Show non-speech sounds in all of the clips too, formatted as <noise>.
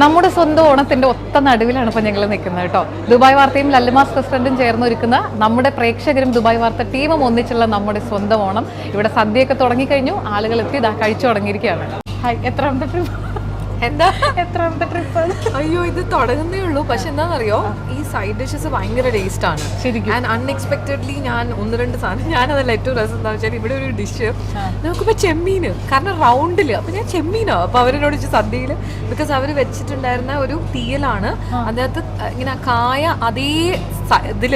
നമ്മുടെ സ്വന്തം ഓണത്തിന്റെ ഒത്ത നടുവിലാണ് ഇപ്പൊ ഞങ്ങൾ നിൽക്കുന്നത് കേട്ടോ. ദുബായ് വാർത്തയും ലല്ലുമാസ് ചേർന്ന് ഒരുക്കുന്ന നമ്മുടെ പ്രേക്ഷകരും ദുബായ് വാർത്ത ടീമും ഒന്നിച്ചുള്ള നമ്മുടെ സ്വന്തം ഓണം. ഇവിടെ സദ്യയൊക്കെ തുടങ്ങിക്കഴിഞ്ഞു. ആളുകൾ എത്തി ഇതാ കഴിച്ചു തുടങ്ങിയിരിക്കുകയാണ്. ഹായ് എത്രാമത്തെ എന്താ? എത്രാമത്തെ ട്രിപ്പ് അയ്യോ ഇത് തുടങ്ങുന്നേ ഉള്ളൂ. പക്ഷെ എന്താണെന്നറിയോ? ഈ സൈഡ് ഡിഷസ് ഭയങ്കര ടേസ്റ്റ് ആണ്. ശരിക്കും. ആൻഡ് അൺഎക്സ്പെക്ടഡ്ലി ഞാൻ ഒന്ന് രണ്ട് സാധനം ഞാനതല്ല ഏറ്റവും രസം എന്താ വെച്ചാൽ ഇവിടെ ഒരു ഡിഷ് നോക്കുമ്പോ ചെമ്മീന്. കാരണം റൗണ്ടിൽ അപ്പൊ ഞാൻ ചെമ്മീനോ. അപ്പൊ അവരോട് സദ്യയിൽ? ബിക്കോസ് അവർ വെച്ചിട്ടുണ്ടായിരുന്ന ഒരു തീയലാണ്. അതിനകത്ത് ഇങ്ങനെ കായ അതേ ഇതിൽ.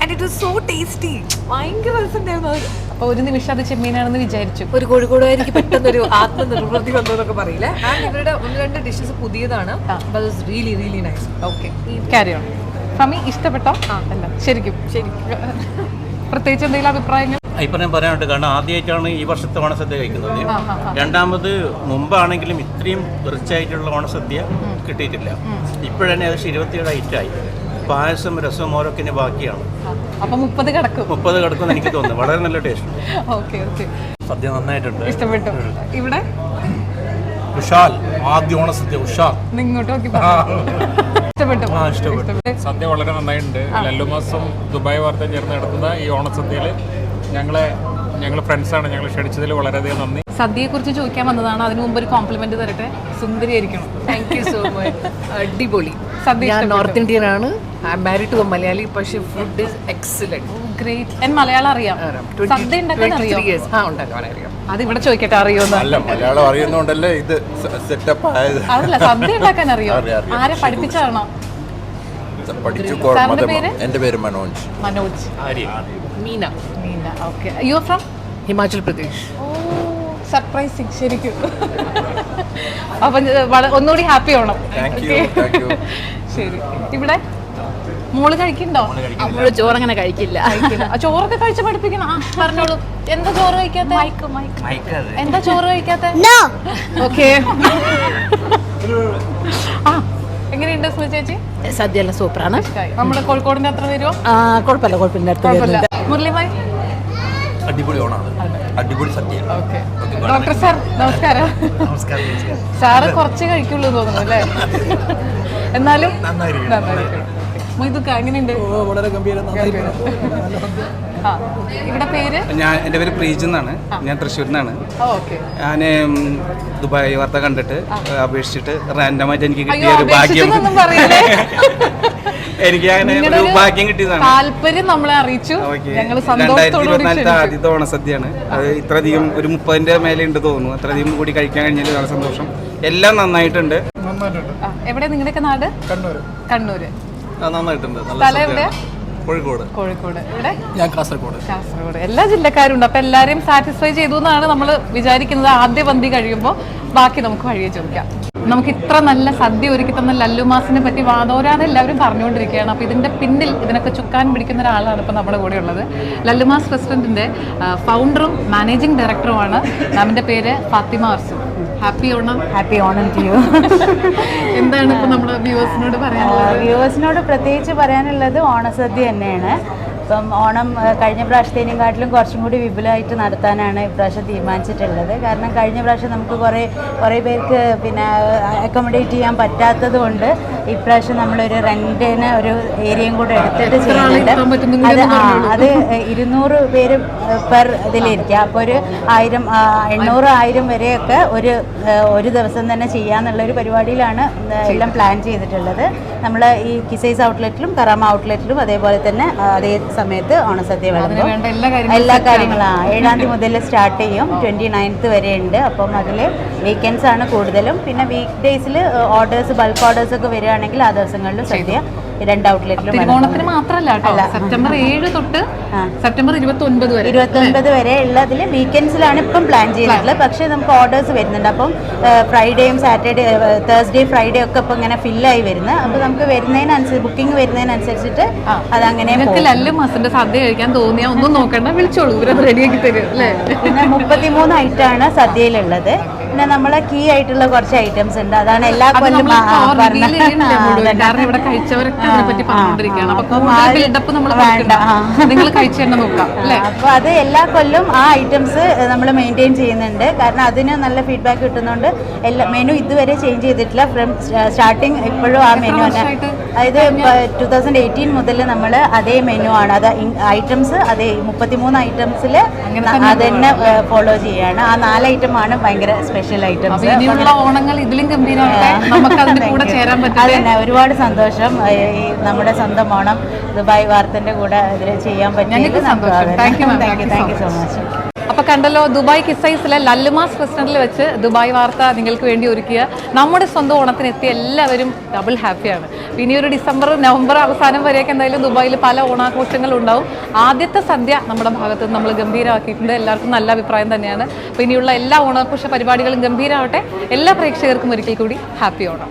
And it was so tasty ഭയങ്കര രസമുണ്ടായിരുന്നു അപ്പൊ ഒരു നിമിഷം അത് ചെമ്മീനാണെന്ന് വിചാരിച്ചു. ഒരു കോഴിക്കോടുകാരിക്ക് പെട്ടെന്നൊരു ആത്മനിർവൃത്തി വന്നു എന്നൊക്കെ പറയില്ലേ? ആൻഡ് ഇവരുടെ ഒന്ന് രണ്ട് ഡിഷസ് പുതിയതാണ്. Really really nice okay carry on ഫമി ഇഷ്ടപ്പെട്ടോ? അല്ല ശരിക്കും. ശരിക്കും. പ്രത്യേകിച്ച് എന്തെങ്കിലും അഭിപ്രായങ്ങൾ? അഭിപ്രായം പറയാനുണ്ട് കാരണം ആദ്യമായിട്ടാണ് ഈ വർഷത്തെ ഓണസദ്യ കഴിക്കുന്നത്. രണ്ടാമത് മുമ്പാണെങ്കിലും ഇത്രയും റിച്ചായിട്ടുള്ള ഓണസദ്യ കിട്ടിയിട്ടില്ല. ഇപ്പോഴന്നെ ഏകദേശം ഇരുപത്തിയേഴ് ഐറ്റായി പായസം രസം മോരൊക്കെ ഇനി ബാക്കിയാണ്. അപ്പൊ മുപ്പത് കിടക്കും. മുപ്പത് കിടക്കും എനിക്ക് തോന്നുന്നു. വളരെ നല്ല ടേസ്റ്റ് ഓക്കെ ഓക്കെ. സദ്യ നന്നായിട്ടുണ്ട്. ഇഷ്ടപ്പെട്ടു. ഇവിടെ? ഉഷാൽ. ആദ്യ ഓണസദ്യ ഉഷാൽ. ഇങ്ങോട്ട് നോക്കി ഇഷ്ടപ്പെട്ടു. ആ, ഇഷ്ടപ്പെട്ടു. സദ്യ വളരെ നന്നായിട്ടുണ്ട്. ലല്ലുമാസം ദുബായ് വാർത്ത ചേർന്ന് നടത്തുന്ന ഈ ഓണസദ്യയിൽ ഞങ്ങളെ ഞങ്ങൾ ഫ്രണ്ട്സാണ് ഞങ്ങൾ ക്ഷണിച്ചതിൽ വളരെയധികം നന്ദി. സദ്യയെ കുറിച്ച് ചോദിക്കാൻ വന്നതാണ്. അതിനു മുമ്പ് ഒരു കോംപ്ലിമെന്റ് തരട്ടെ. സുന്ദരിയായിരിക്കണം. താങ്ക് യു സോ മച്ച് അടിപൊളി. സദ്യ ഞാൻ നോർത്ത് ഇന്ത്യൻ ആണ്. ഐ മാരിഡ് ടു മലയാളി പക്ഷെ ഫുഡ് ഇസ് എക്സലന്റ് ഗ്രേറ്റ് എൻ മലയാളം അറിയാം. സദ്യ ഉണ്ടാക്കാൻ അറിയോ? ആ ഉണ്ടാക്കാൻ അറിയാം. അത് ഇവിടെ ചോദിക്കട്ടെ അറിയോ അല്ല മലയാളം അറിയുന്നോണ്ടല്ലേ ഇത് സെറ്റപ്പ് ആയത്? അതല്ല സദ്യ ഉണ്ടാക്കാൻ അറിയോ. ആരെ പഠിപ്പിച്ചാണോ? പഠിച്ചു എന്റെ പേര്? Manoj. Manoj. Meena. Meena okay you from Himachal Pradesh. Surprising ശരിക്കും. അപ്പൊ ഒന്നുകൂടി ഹാപ്പി ആവണം. ശരി. ഇവിടെ മോൾ കഴിക്കണ്ടോ മോൾ ചോറ് അങ്ങനെ കഴിക്കില്ല. ചോറൊക്കെ കഴിച്ച് പഠിപ്പിക്കണം. ആ പറഞ്ഞോളൂ. എന്താ ചോറ് കഴിക്കാത്ത? എന്താ ചോറ് കഴിക്കാത്ത? ഓക്കെ ആ എങ്ങനെയുണ്ട് സ്മൃതി ചേച്ചി? സദ്യ എല്ലാം സൂപ്പറാണ് നമ്മുടെ കോഴിക്കോടിന്റെ അത്ര വരുമോ ആ, കുഴപ്പമില്ല കുഴപ്പമില്ല. മുരളിമായി അടിപൊളി ഓണാണ് അടിപൊളി സദ്യ ഓക്കെ. ഡോക്ടർ സാർ നമസ്കാരം. സാറ് കുറച്ച് കഴിക്കുള്ളൂ തോന്നുന്നു അല്ലേ? എന്നാലും എങ്ങനെയുണ്ട്? വളരെ ഗംഭീരം. ഇവിടെ പേര്? ഞാൻ എന്റെ പേര് പ്രീജ് എന്നാണ്. ഞാൻ തൃശ്ശൂരിൽ നിന്നാണ് ഓക്കെ. ഞാൻ ദുബായ് വാർത്ത കണ്ടിട്ട് അപേക്ഷിച്ചിട്ട് റാൻഡമായിട്ട് എനിക്ക് കിട്ടിയ ഒരു ഭാഗ്യം. <laughs> എനിക്ക് അങ്ങനെ ഒരു ഭാഗ്യം കിട്ടിയതാണ്. താല്പര്യം നമ്മളെ അറിയിച്ചു. ഞങ്ങൾ ആദ്യത്തെ ഓണസദ്യയാണ്. അത് ഇത്രയധികം ഒരു മുപ്പതിന്റെ മേലെ ഉണ്ട് തോന്നുന്നു. അത്രയധികം കൂടി കഴിക്കാൻ കഴിഞ്ഞാൽ വളരെ സന്തോഷം. എല്ലാം നന്നായിട്ടുണ്ട്. എവിടെ? നിങ്ങളുടെയൊക്കെ നാട്? കണ്ണൂർ കണ്ണൂര്. നന്നായിട്ടുണ്ട്. നല്ല സ്ഥലം എവിടെ? കോഴിക്കോട്. കോഴിക്കോട്. ഇവിടെ ഞാൻ കാസർഗോഡ്. കാസർഗോഡ്. എല്ലാ ജില്ലക്കാരും ഉണ്ട് അപ്പൊ എല്ലാരെയും സാറ്റിസ്ഫൈ ചെയ്തു എന്നാണ് നമ്മൾ വിചാരിക്കുന്നത്. ആദ്യ പന്തി കഴിയുമ്പോൾ ബാക്കി നമുക്ക് വഴിയെ ചോദിക്കാം. നമുക്ക് ഇത്ര നല്ല സദ്യ ഒരുക്കി തന്ന ലല്ലുമാസിനെ പറ്റി വാദോരാതെ എല്ലാവരും പറഞ്ഞുകൊണ്ടിരിക്കുകയാണ്. അപ്പോൾ ഇതിന്റെ പിന്നിൽ ഇതിനൊക്കെ ചുക്കാൻ പിടിക്കുന്ന ഒരാളാണ് ഇപ്പോൾ നമ്മുടെ കൂടെ ഉള്ളത്. ലല്ലുമാസ് പ്രസിഡന്റിന്റെ ഫൗണ്ടറും മാനേജിംഗ് ഡയറക്ടറുമാണ് മാമിന്റെ പേര് Fathima Arzu. Happy Onam. Happy Onam to you <laughs> എന്താണ് ഇപ്പോൾ നമ്മുടെ വ്യൂവേഴ്സിനോട് പറയാനുള്ളത്? വ്യൂവേഴ്സിനോട് പ്രത്യേകിച്ച് പറയാനുള്ളത് ഓണസദ്യ തന്നെയാണ്. ഇപ്പം ഓണം കഴിഞ്ഞ പ്രാവശ്യത്തേനും കാട്ടിലും കുറച്ചും കൂടി വിപുലമായിട്ട് നടത്താനാണ് ഇപ്രാവശ്യം തീരുമാനിച്ചിട്ടുള്ളത്. കാരണം കഴിഞ്ഞ പ്രാവശ്യം നമുക്ക് കുറേ കുറേ പേർക്ക് പിന്നെ അക്കോമഡേറ്റ് ചെയ്യാൻ പറ്റാത്തത് കൊണ്ട് ഇപ്രാവശ്യം നമ്മളൊരു റെന്റിന് ഒരു ഏരിയയും കൂടെ എടുത്തിട്ട് ചെയ്യുന്നുണ്ട്. അത് ആ അത് ഇരുന്നൂറ് പേര് പെർ ഇതിലിരിക്കുക അപ്പോൾ ഒരു ആയിരം എണ്ണൂറ് ആയിരം വരെയൊക്കെ ഒരു ഒരു ദിവസം തന്നെ ചെയ്യാന്നുള്ളൊരു പരിപാടിയിലാണ് എല്ലാം പ്ലാൻ ചെയ്തിട്ടുള്ളത്. നമ്മൾ ഈ കിസൈസ് ഔട്ട്ലെറ്റിലും കറാമ ഔട്ട്ലെറ്റിലും അതേപോലെ തന്നെ അതേ സമയത്ത് ഓണസദ്യ വിളമ്പും. എല്ലാ കാര്യങ്ങളും ഏഴാം തീയതി മുതൽ സ്റ്റാർട്ട് ചെയ്യും. ട്വന്റി നയൻത്ത് വരെ ഉണ്ട് അപ്പം അതിൽ വീക്കെൻഡ്സ് ആണ് കൂടുതലും. പിന്നെ വീക്ക് ഡേയ്സിൽ ഓർഡേഴ്സ് ബൾക്ക് ഓർഡേഴ്സ് ഒക്കെ വരികയാണെങ്കിൽ ആ ദിവസങ്ങളിൽ സദ്യ രണ്ട് ഔട്ട്ലെറ്റിലും തിരുവോണത്തിന് മാത്രമല്ല കേട്ടോ. സെപ്റ്റംബർ ഏഴ് തൊട്ട് സെപ്റ്റംബർ ഇരുപത്തി ഒൻപത് വരെ. ഇരുപത്തി ഒൻപത് വരെ ഉള്ള അതിൽ വീക്കെൻഡ്സിലാണ് ഇപ്പം പ്ലാൻ ചെയ്തിട്ടുള്ളത്. പക്ഷേ നമുക്ക് ഓർഡേഴ്സ് വരുന്നുണ്ട്. അപ്പം ഫ്രൈഡേയും സാറ്റർഡേ തേഴ്സ്ഡേ ഫ്രൈഡേ ഒക്കെ ഇപ്പം ഇങ്ങനെ ഫില്ലായി വരുന്നത്. അപ്പോൾ നമുക്ക് വരുന്നതിനനുസരിച്ച് ബുക്കിംഗ് വരുന്നതിനനുസരിച്ചിട്ട് അതങ്ങനെ ലല്ലും മസിന്റെ സദ്യ കഴിക്കാൻ തോന്നിയാൽ ഒന്നും നോക്കണ്ട. വിളിച്ചോളൂ. ഇവരത് റെഡിയാക്കി തരും. അല്ലേ? പിന്നെ മുപ്പത്തിമൂന്ന് ഐറ്റാണ് സദ്യയിലുള്ളത്. പിന്നെ നമ്മളെ കീ ആയിട്ടുള്ള കുറച്ച് ഐറ്റംസ് ഉണ്ട്. അതാണ് എല്ലാ കൊല്ലം ഇവിടെ കഴിച്ചവരൊക്കെ അതിനെപ്പറ്റി പറഞ്ഞുകൊണ്ടിരിക്കുകയാണ്. അപ്പൊ നിങ്ങൾ കഴിച്ചു തന്നെ നോക്കാം അപ്പോൾ അത് എല്ലാ കൊല്ലം ആ ഐറ്റംസ് നമ്മൾ മെയിന്റെയിൻ ചെയ്യുന്നുണ്ട്. കാരണം അതിന് നല്ല ഫീഡ്ബാക്ക് കിട്ടുന്നതുകൊണ്ട് എല്ലാ മെനു ഇതുവരെ ചേഞ്ച് ചെയ്തിട്ടില്ല. ഫ്രം സ്റ്റാർട്ടിങ് ഇപ്പോഴും ആ മെനു തന്നെ? അതായത് ടു തൗസൻഡ് എയ്റ്റീൻ മുതൽ നമ്മൾ അതേ മെനു ആണ്. അത് ഐറ്റംസ് അതേ മുപ്പത്തിമൂന്ന് ഐറ്റംസിൽ അത് തന്നെ ഫോളോ ചെയ്യാണ്. ആ നാല് ഐറ്റം ആണ് ഭയങ്കര സ്പെഷ്യൽ ഐറ്റംസ് ഓണങ്ങൾ ഇതിലും <laughs> അതന്നെ ഒരുപാട് സന്തോഷം. ഈ നമ്മുടെ സ്വന്തം ഓണം ദുബായ് വാർത്തന്റെ കൂടെ ഇതിൽ ചെയ്യാൻ ഞങ്ങൾക്ക് പറ്റിയത് സന്തോഷം. Thank you, ma'am. Thank you thank you so much അപ്പൊ കണ്ടല്ലോ ദുബായ് കിസൈസിലെ ലല്ലുമാസ് റെസ്റ്റോറന്റിൽ വെച്ച് ദുബായ് വാർത്ത നിങ്ങൾക്ക് വേണ്ടി ഒരുക്കിയ നമ്മുടെ സ്വന്തം ഓണത്തിന് എത്തിയ എല്ലാവരും ഡബിൾ ഹാപ്പിയാണ് ഇനി ഒരു ഡിസംബർ നവംബർ അവസാനം വരെയൊക്കെ എന്തായാലും ദുബായിൽ പല ഓണാഘോഷങ്ങളും ഉണ്ടാവും. ആദ്യത്തെ സദ്യ നമ്മുടെ ഭാഗത്ത് നമ്മൾ ഗംഭീരമാക്കിയിട്ടുണ്ട് എല്ലാവർക്കും നല്ല അഭിപ്രായം തന്നെയാണ്. അപ്പോൾ ഇനിയുള്ള എല്ലാ ഓണാഘോഷ പരിപാടികളും ഗംഭീരമാവട്ടെ എല്ലാ പ്രേക്ഷകർക്കും ഒരിക്കൽ കൂടി ഹാപ്പി ഓണം.